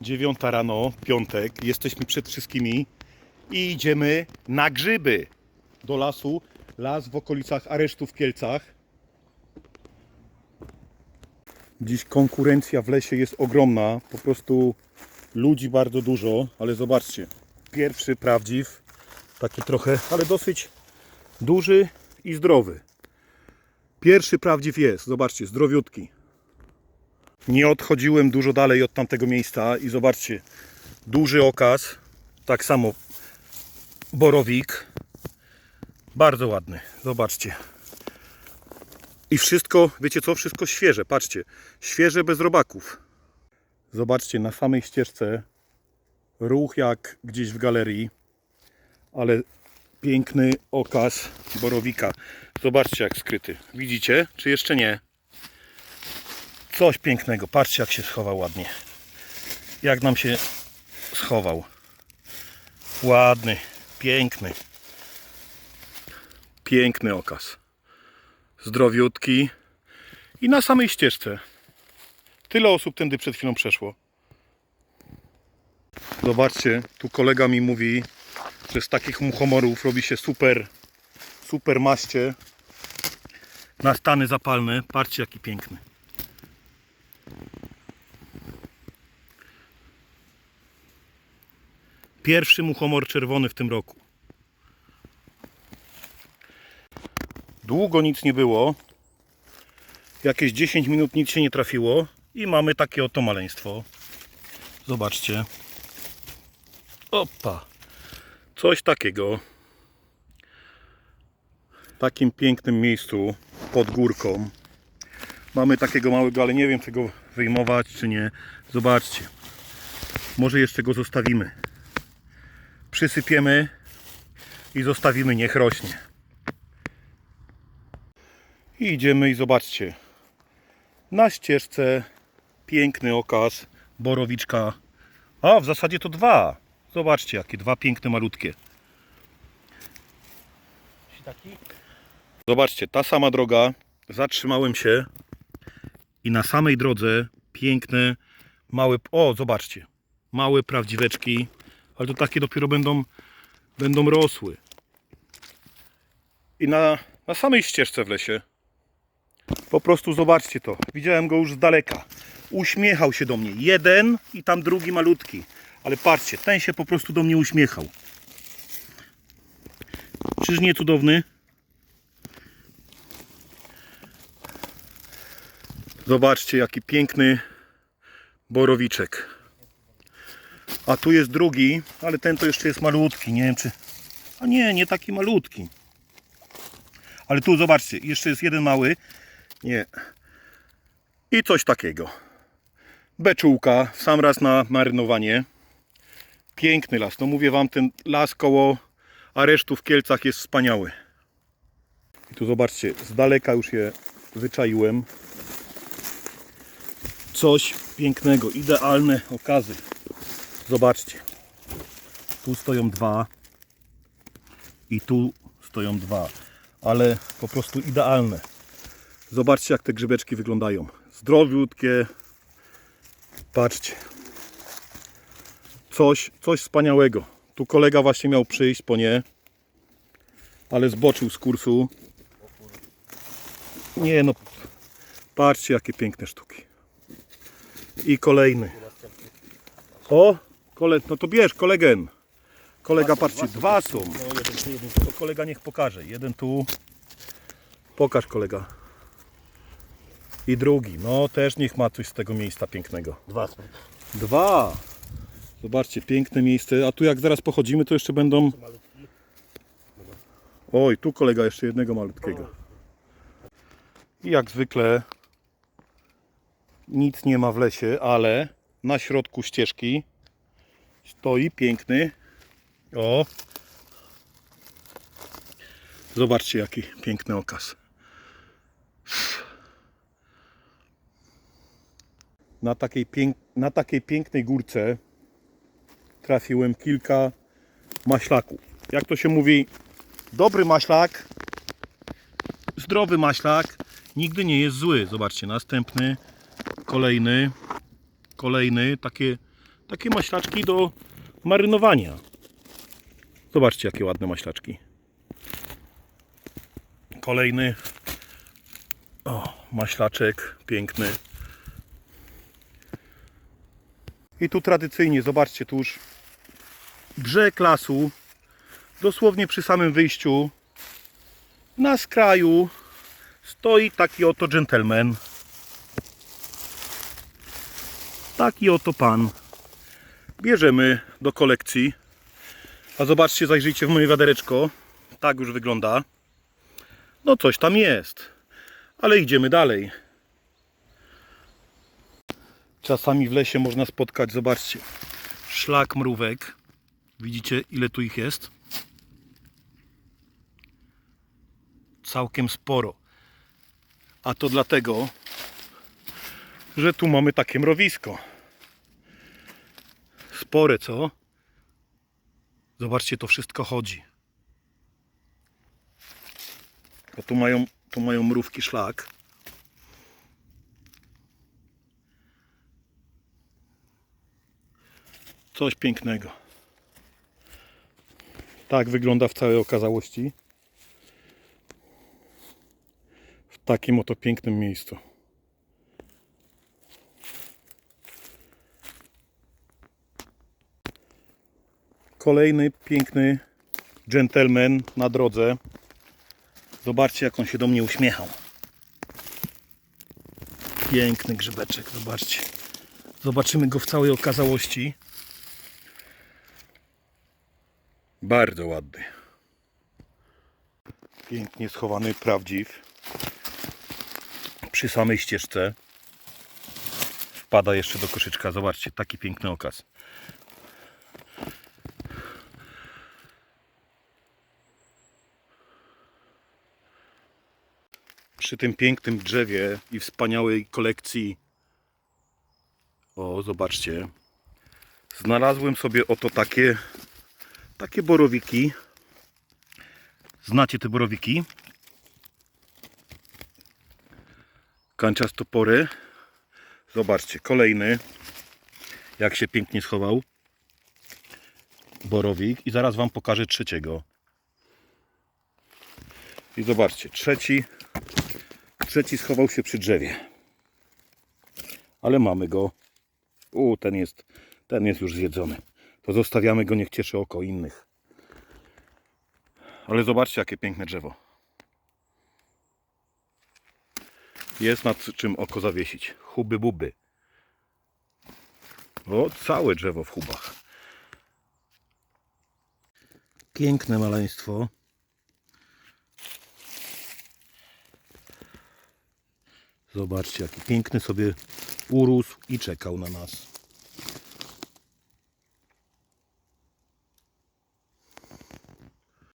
Dziewiąta rano, piątek. Jesteśmy przed wszystkimi i idziemy na grzyby do lasu. Las w okolicach aresztu w Kielcach. Dziś konkurencja w lesie jest ogromna. Po prostu ludzi bardzo dużo, ale zobaczcie. Pierwszy prawdziw, taki trochę, ale dosyć duży i zdrowy. Pierwszy prawdziw jest, zobaczcie, zdrowiutki. Nie odchodziłem dużo dalej od tamtego miejsca i zobaczcie, duży okaz, tak samo borowik, bardzo ładny, zobaczcie. I wszystko, wiecie co, wszystko świeże, patrzcie, świeże bez robaków. Zobaczcie, na samej ścieżce ruch jak gdzieś w galerii, ale piękny okaz borowika. Zobaczcie jak skryty. Widzicie? Czy jeszcze nie? Coś pięknego. Patrzcie jak się schował ładnie. Jak nam się schował. Ładny, piękny. Piękny okaz. Zdrowiutki. I na samej ścieżce. Tyle osób tędy przed chwilą przeszło. Zobaczcie, tu kolega mi mówi, że z takich muchomorów robi się super, super maście na stany zapalne. Patrzcie jaki piękny. Pierwszy muchomor czerwony w tym roku. Długo nic nie było. Jakieś 10 minut nic się nie trafiło i mamy takie oto maleństwo. Zobaczcie. Opa. Coś takiego. W takim pięknym miejscu pod górką. Mamy takiego małego, ale nie wiem czy go wyjmować czy nie. Zobaczcie. Może jeszcze go zostawimy. Przysypiemy i zostawimy, niech rośnie. I idziemy i zobaczcie. Na ścieżce piękny okaz borowiczka. A, w zasadzie to dwa. Zobaczcie, jakie dwa piękne, malutkie. Zobaczcie, ta sama droga. Zatrzymałem się i na samej drodze piękne, małe. O, zobaczcie. Małe prawdziweczki, ale to takie dopiero będą, będą rosły. I na, na samej ścieżce w lesie. Po prostu zobaczcie to. Widziałem go już z daleka. Uśmiechał się do mnie. Jeden i tam drugi malutki. Ale patrzcie, ten się po prostu do mnie uśmiechał. Czyż nie cudowny? Zobaczcie, jaki piękny borowiczek. A tu jest drugi, ale ten to jeszcze jest malutki. Nie wiem czy. A nie, nie taki malutki. Ale tu zobaczcie, jeszcze jest jeden mały. Nie. I coś takiego. Beczułka, w sam raz na marynowanie. Piękny las. No mówię wam, ten las koło aresztu w Kielcach jest wspaniały. I tu zobaczcie, z daleka już je wyczaiłem. Coś pięknego, idealne okazy. Zobaczcie. Tu stoją dwa. I tu stoją dwa. Ale po prostu idealne. Zobaczcie jak te grzybeczki wyglądają. Zdrowiutkie. Patrzcie. Coś, coś wspaniałego. Tu kolega właśnie miał przyjść po nie. Ale zboczył z kursu. Nie no. Patrzcie jakie piękne sztuki. I kolejny. O, kole, no to bierz, kolegen. Kolega, patrzcie, dwa są. No, jeden tu, jeden tu. To kolega niech pokaże. Jeden tu. Pokaż kolega. I drugi. No też niech ma coś z tego miejsca pięknego. Dwa. Dwa. Zobaczcie, piękne miejsce. A tu jak zaraz pochodzimy, to jeszcze będą... Oj, tu kolega jeszcze jednego malutkiego. I jak zwykle nic nie ma w lesie, ale na środku ścieżki stoi piękny. O! Zobaczcie, jaki piękny okaz. Na takiej, pięk... na takiej pięknej górce trafiłem kilka maślaków. Jak to się mówi, dobry maślak, zdrowy maślak nigdy nie jest zły. Zobaczcie, następny, kolejny, kolejny, takie takie maślaczki do marynowania. Zobaczcie, jakie ładne maślaczki. Kolejny o, maślaczek piękny. I tu tradycyjnie, zobaczcie, tu już brzeg lasu, dosłownie przy samym wyjściu, na skraju stoi taki oto gentleman. Taki oto pan. Bierzemy do kolekcji. A zobaczcie, zajrzyjcie w moje wiadereczko. Tak już wygląda. No coś tam jest. Ale idziemy dalej. Czasami w lesie można spotkać, zobaczcie, szlak mrówek. Widzicie ile tu ich jest? Całkiem sporo. A to dlatego, że tu mamy takie mrowisko. Spore, co? Zobaczcie, to wszystko chodzi. Bo tu mają, tu mają mrówki szlak. Coś pięknego. Tak wygląda w całej okazałości. W takim oto pięknym miejscu. Kolejny piękny gentleman na drodze. Zobaczcie, jak on się do mnie uśmiechał. Piękny grzybeczek, zobaczcie. Zobaczymy go w całej okazałości. Bardzo ładny. Pięknie schowany prawdziw. Przy samej ścieżce. Wpada jeszcze do koszyczka. Zobaczcie, taki piękny okaz. Przy tym pięknym drzewie i wspaniałej kolekcji. O, zobaczcie. Znalazłem sobie oto takie takie borowiki. Znacie te borowiki? Kancias topory. Zobaczcie, kolejny. Jak się pięknie schował. Borowik. I zaraz Wam pokażę trzeciego. I zobaczcie, trzeci. Trzeci schował się przy drzewie. Ale mamy go. U, ten jest, ten jest już zjedzony to zostawiamy go, niech cieszy oko innych. Ale zobaczcie, jakie piękne drzewo. Jest nad czym oko zawiesić. Huby buby. O, całe drzewo w hubach. Piękne maleństwo. Zobaczcie, jaki piękny sobie urósł i czekał na nas.